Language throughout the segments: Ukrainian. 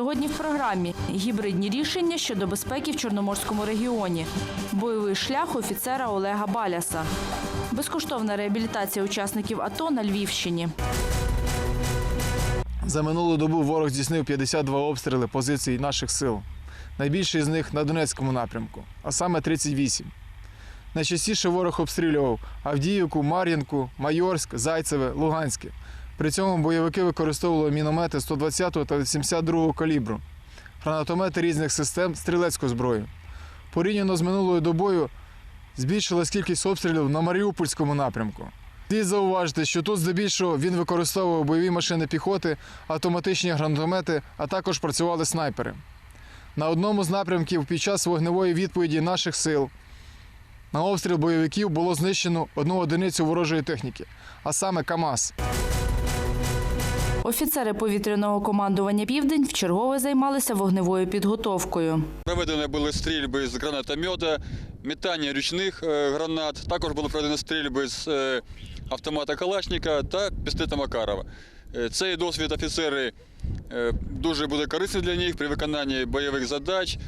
Сьогодні в програмі гібридні рішення щодо безпеки в Чорноморському регіоні, бойовий шлях офіцера Олега Баляса, безкоштовна реабілітація учасників АТО на Львівщині. За минулу добу ворог здійснив 52 обстріли позицій наших сил. Найбільший з них на Донецькому напрямку, а саме 38. Найчастіше ворог обстрілював Авдіївку, Мар'їнку, Майорськ, Зайцеве, Луганське. При цьому бойовики використовували міномети 120 та 82 калібру, гранатомети різних систем, стрілецьку зброю. Порівняно з минулою добою збільшилась кількість обстрілів на Маріупольському напрямку. Слід зауважити, що тут здебільшого він використовував бойові машини піхоти, автоматичні гранатомети, а також працювали снайпери. На одному з напрямків під час вогневої відповіді наших сил на обстріл бойовиків було знищено одну одиницю ворожої техніки, а саме КАМАЗ. Офіцери повітряного командування Південь вчергове займалися вогневою підготовкою. Проведені були стрільби з гранатомета, метання ручних е, гранат. Також були проведені стрільби з е, автомата Калашника та пістолета Макарова. Е, Цей досвід офіцери дуже буде корисний для них при виконанні бойових задач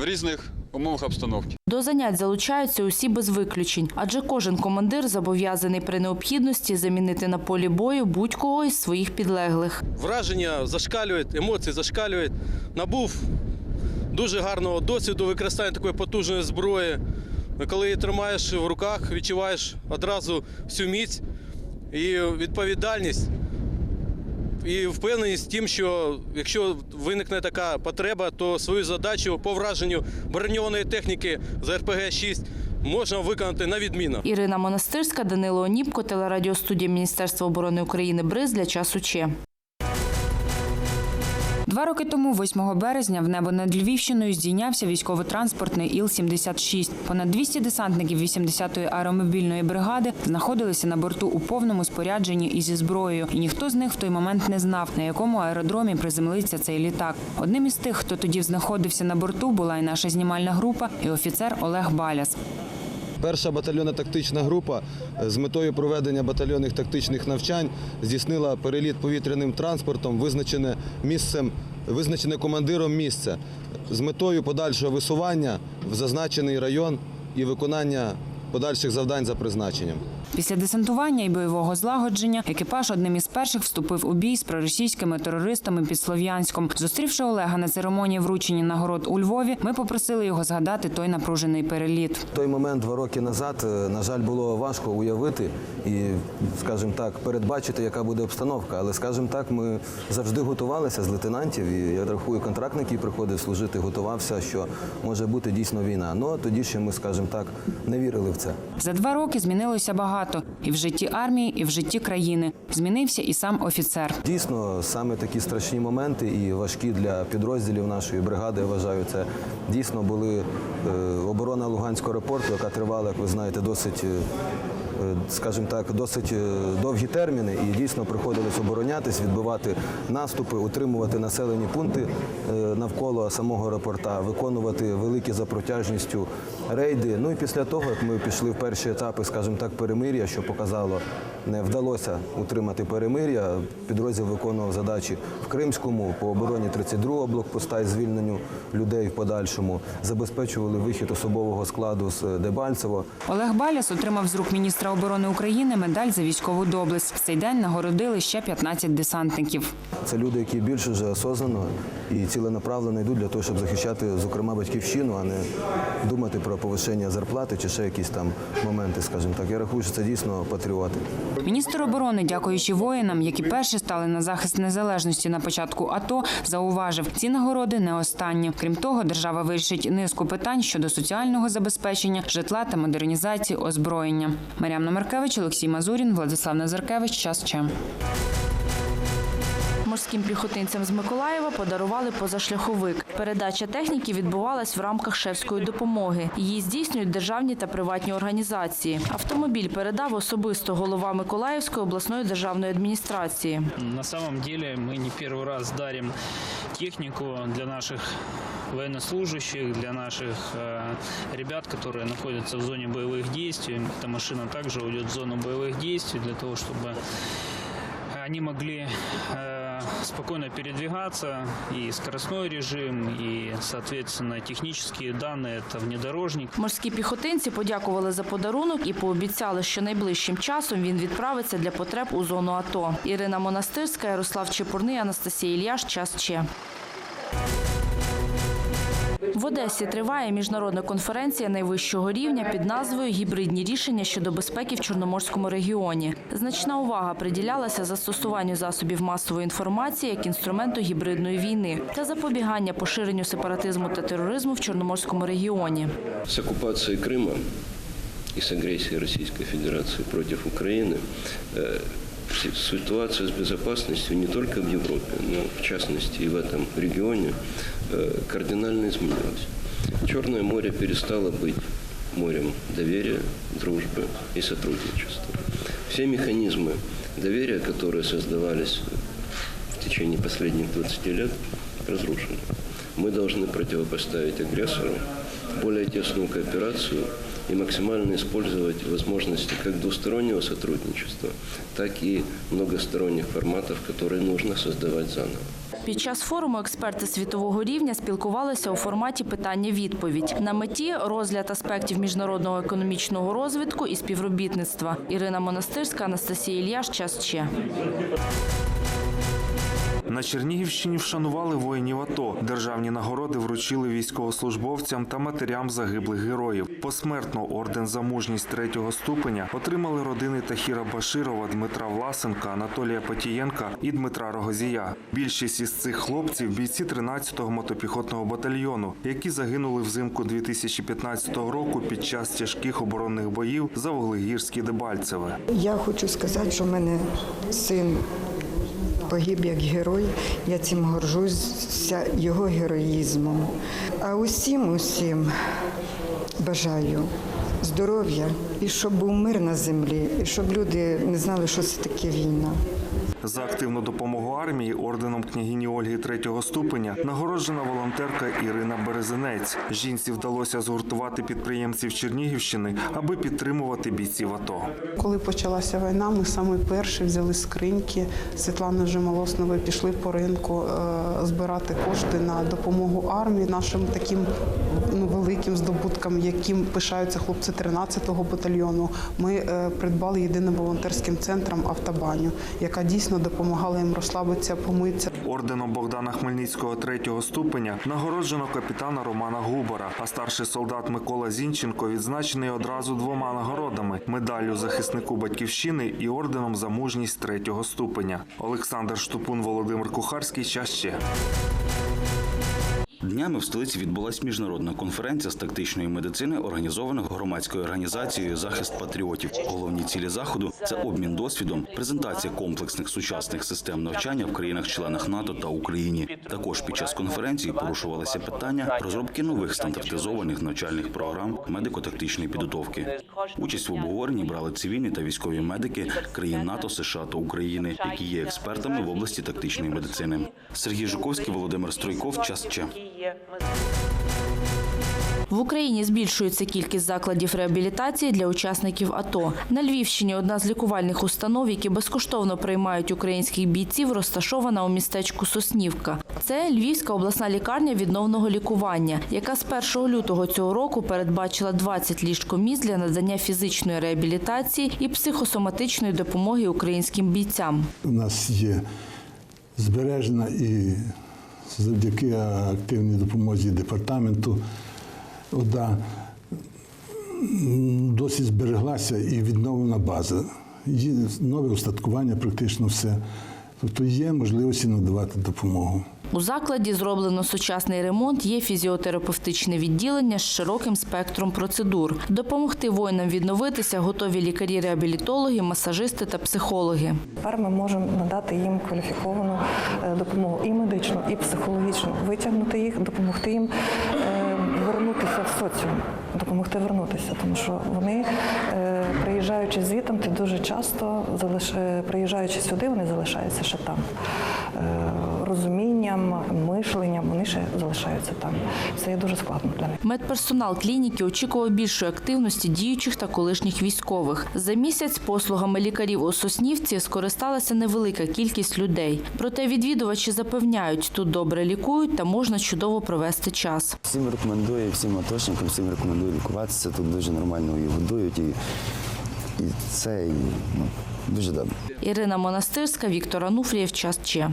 в різних умовах обстановки. До занять залучаються усі без виключень, адже кожен командир зобов'язаний при необхідності замінити на полі бою будь-кого із своїх підлеглих. Враження зашкалюють, емоції зашкалюють. Набув дуже гарного досвіду використання такої потужної зброї. Коли її тримаєш в руках, відчуваєш одразу всю міць і відповідальність. І впевненість в тім, що якщо виникне така потреба, то свою задачу по враженню броньованої техніки з РПГ-6 можна виконати на відміну. Ірина Монастирська, Данило Оніпко, телерадіостудія Міністерства оборони України Бриз для часу Че. Два роки тому, 8 березня, в небо над Львівщиною здійнявся військово-транспортний Іл-76. Понад 200 десантників 80-ї аеромобільної бригади знаходилися на борту у повному спорядженні і зі зброєю. І ніхто з них в той момент не знав, на якому аеродромі приземлиться цей літак. Одним із тих, хто тоді знаходився на борту, була і наша знімальна група, і офіцер Олег Баляс. Перша батальйонна тактична група е, з метою проведення батальйонних тактичних навчань здійснила переліт повітряним транспортом, визначене місцем, визначене командиром місця з метою подальшого висування в зазначений район і виконання подальших завдань за призначенням. Після десантування і бойового злагодження екіпаж одним із перших вступив у бій з проросійськими терористами під Слов'янськом. Зустрівши Олега на церемонії вручення нагород у Львові, ми попросили його згадати той напружений переліт. Той момент два роки назад, е, на жаль, було важко уявити і, скажімо так, передбачити, яка буде обстановка. Але, скажімо так, ми завжди готувалися з лейтенантів. І я рахую, контрактник, який приходив служити, готувався, що може бути дійсно війна. Ну тоді ще ми, скажімо так, не вірили в це. За два роки змінилося багато і в житті армії, і в житті країни. Змінився і сам офіцер. Дійсно, саме такі страшні моменти і важкі для підрозділів нашої бригади, я вважаю, це дійсно були е, оборона Луганського аеропорту, яка тривала, як ви знаєте, досить. Е, Скажімо так, досить е, довгі терміни, і дійсно приходилось оборонятись, відбивати наступи, утримувати населені пункти е, навколо самого аеропорта, виконувати великі за протяжністю рейди. Ну і після того, як ми пішли в перші етапи, скажімо так, перемир'я, що показало, не вдалося утримати перемир'я. Підрозділ виконував задачі в Кримському по обороні 32-го блокпоста і звільненню людей в подальшому. Забезпечували вихід особового складу з Дебальцево. Олег Баляс отримав з рук міністра оборони України медаль за військову доблесть. В цей день нагородили ще 15 десантників. Це люди, які більш вже осознано і ціленаправлено йдуть для того, щоб захищати, зокрема, батьківщину, а не думати про повищення зарплати чи ще якісь там моменти, скажімо так. Я рахую, що це дійсно патріоти. Міністр оборони, дякуючи воїнам, які перші стали на захист незалежності на початку АТО, зауважив, ці нагороди не останні. Крім того, держава вирішить низку питань щодо соціального забезпечення, житла та модернізації озброєння. Мар'яна Маркевич, Олексій Мазурін, Владислав Назаркевич. Час Че Морським піхотинцям з Миколаєва подарували позашляховик. Передача техніки відбувалась в рамках шефської допомоги. Її здійснюють державні та приватні організації. Автомобіль передав особисто голова Миколаївської обласної державної адміністрації. На самом деле мы не первый раз дарим технику для наших военнослужащих, для наших э, ребят, которые находятся в зоне боевых действий. Эта машина также уйдет в зону боевых действий для того, чтобы они могли э, спокойно передвигаться, и скоростной режим, и, соответственно, технические данные – это внедорожник. Морські піхотинці подякували за подарунок і пообіцяли, що найближчим часом він відправиться для потреб у зону АТО. Ірина Монастирська, Ярослав Чепурний, Анастасія Ільяш. Час Че. В Одесі триває міжнародна конференція найвищого рівня під назвою Гібридні рішення щодо безпеки в Чорноморському регіоні. Значна увага приділялася застосуванню засобів масової інформації як інструменту гібридної війни та запобігання поширенню сепаратизму та тероризму в Чорноморському регіоні. С оккупацией Крыма и с агрессией Российской Федерации против Украины э, си- ситуация с безопасностью не только в Европе, но в частности и в этом регионе э, кардинально изменилась. Черное море перестало быть морем доверия, дружбы и сотрудничества. Все механизмы доверия, которые создавались в течение последних 20 лет, разрушены. Мы должны противопоставить агрессору более тесную кооперацию и максимально использовать возможности как двустороннего сотрудничества, так и многосторонних форматов, которые нужно создавать заново. Під час форуму експерти світового рівня спілкувалися у форматі питання-відповідь. На меті розгляд аспектів міжнародного економічного розвитку і співробітництва. Ірина Монастирська, Анастасія Ільяш. Час Че. На Чернігівщині вшанували воїнів АТО. Державні нагороди вручили військовослужбовцям та матерям загиблих героїв. Посмертно орден за мужність третього ступеня отримали родини Тахіра Баширова, Дмитра Власенка, Анатолія Патієнка і Дмитра Рогозія. Більшість із цих хлопців бійці 13-го мотопіхотного батальйону, які загинули взимку 2015 року під час тяжких оборонних боїв за Вуглегірське Дебальцеве. Я хочу сказати, що в мене син погиб як герой. Я цим горжуся його героїзмом. А усім, усім бажаю здоров'я і щоб був мир на землі, і щоб люди не знали, що це таке війна. За активну допомогу армії орденом княгині Ольги третього ступеня нагороджена волонтерка Ірина Березинець. Жінці вдалося згуртувати підприємців Чернігівщини, аби підтримувати бійців АТО. Коли почалася війна, ми саме перші взяли скриньки Світлани Жемолоснової, пішли по ринку е, збирати кошти на допомогу армії, нашим таким великим здобуткам, яким пишаються хлопці 13-го батальйону. Ми е, придбали єдиним волонтерським центром автобаню, яка дійсно допомагала їм розслабитися, помитися. Орденом Богдана Хмельницького третього ступеня нагороджено капітана Романа Губара, а старший солдат Микола Зінченко відзначений одразу двома нагородами: медаллю захиснику батьківщини і орденом за мужність третього ступеня. Олександр Штупун, Володимир Кухарський. Час ще. Днями в столиці відбулася міжнародна конференція з тактичної медицини, організована громадською організацією Захист патріотів. Головні цілі заходу це обмін досвідом, презентація комплексних сучасних систем навчання в країнах-членах НАТО та Україні. Також під час конференції порушувалися питання розробки нових стандартизованих навчальних програм медико-тактичної підготовки. Участь в обговоренні брали цивільні та військові медики країн НАТО, США та України, які є експертами в області тактичної медицини. Сергій Жуковський, Володимир Стройков. Час Че. В Україні збільшується кількість закладів реабілітації для учасників АТО. На Львівщині одна з лікувальних установ, які безкоштовно приймають українських бійців, розташована у містечку Соснівка. Це Львівська обласна лікарня відновного лікування, яка з 1 лютого цього року передбачила 20 ліжкомісць для надання фізичної реабілітації і психосоматичної допомоги українським бійцям. У нас є збережена і завдяки активній допомозі департаменту ОДА досі збереглася і відновлена база. Є нове устаткування, практично все. Тобто є можливості надавати допомогу. У закладі зроблено сучасний ремонт, є фізіотерапевтичне відділення з широким спектром процедур. Допомогти воїнам відновитися готові лікарі-реабілітологи, масажисти та психологи. Тепер ми можемо надати їм кваліфіковану е, допомогу і медичну, і психологічну, витягнути їх, допомогти їм е, вернутися в соціум, допомогти вернутися, тому що вони, е, приїжджаючи звітом, ти дуже часто приїжджаючи сюди, вони залишаються ще там. Розумінням, мишленням, вони ще залишаються там. Це є дуже складно для них. Медперсонал клініки очікував більшої активності діючих та колишніх військових. За місяць послугами лікарів у Соснівці скористалася невелика кількість людей. Проте відвідувачі запевняють, тут добре лікують та можна чудово провести час. Всім рекомендую, всім атошникам, всім рекомендую лікуватися. Тут дуже нормально і годують, і, і це і, ну, дуже добре. Ірина Монастирська, Віктор Ануфрієв. Час Че.